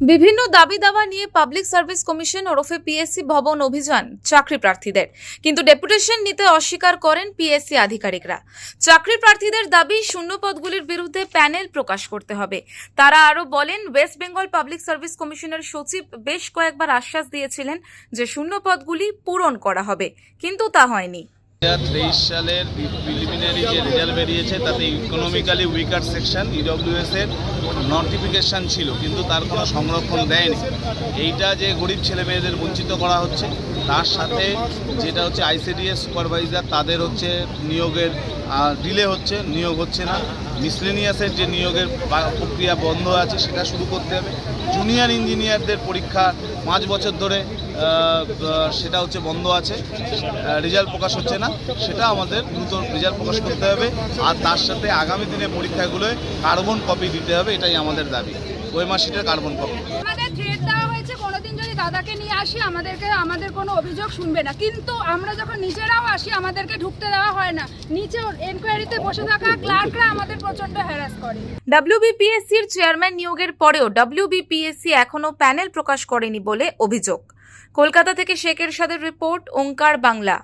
বিভিন্ন দাবি দাওয়া নিয়ে পাবলিক সার্ভিস কমিশন ওরফে পিএসসি ভবন অভিযান চাকরি প্রার্থীদের। কিন্তু ডেপুটেশন নিতে অস্বীকার করেন পিএসসি আধিকারিকরা। চাকরি প্রার্থীদের দাবি শূন্য পদগুলির বিরুদ্ধে প্যানেল প্রকাশ করতে হবে। তারা আরও বলেন ওয়েস্ট বেঙ্গল পাবলিক সার্ভিস কমিশনের সচিব বেশ কয়েকবার আশ্বাস দিয়েছিলেন যে শূন্য পদগুলি পূরণ করা হবে। কিন্তু তা হয়নি। তেইশ সালের প্রিলিমিনারি যে রেজাল্ট বেরিয়েছে, তাতে ইকোনমিক্যালি উইকার সেকশন ইডব্লিউএস এর নোটিফিকেশান ছিল, কিন্তু তার কোনো সংরক্ষণ দেয়নি। এইটা যে গরিব ছেলে মেয়েদের বঞ্চিত করা হচ্ছে, তার সাথে যেটা হচ্ছে আইসিডিএস সুপারভাইজার তাদের হচ্ছে নিয়োগের ডিলে হচ্ছে, নিয়োগ হচ্ছে না। মিসলেনিয়াসের যে নিয়োগের প্রক্রিয়া বন্ধ আছে, সেটা শুরু করতে হবে। জুনিয়র ইঞ্জিনিয়ারদের পরীক্ষা পাঁচ বছর ধরে সেটা হচ্ছে বন্ধ আছে। রেজাল্ট প্রকাশ হচ্ছে না। সেটা আমাদের দ্রুত রেজাল্ট প্রকাশ করতে হবে। আর তার সাথে আগামী দিনে পরীক্ষাগুলোয় কার্বন কপি দিতে হবে, এটাই আমাদের দাবি। ওই মাসিটার কার্বন কপি। দাদাকে নিয়ে আসি, আমাদেরকে, আমাদের কোনো অভিযোগ শুনবে না। কিন্তু আমরা যখন নিজেরাও আসি, আমাদেরকে ঢুকতে দেওয়া হয় না। নিচে এনকোয়ারিতে বসে থাকা ক্লার্করা আমাদের প্রচণ্ড হ্যারাস করে। ডাব্লিউবিপিএসসির চেয়ারম্যান নিয়োগের পরেও ডাব্লিউবিপিএসসি এখনও প্যানেল প্রকাশ করেনি বলে অভিযোগ। কলকাতা থেকে শেখের সাদের রিপোর্ট ওঙ্কার বাংলা।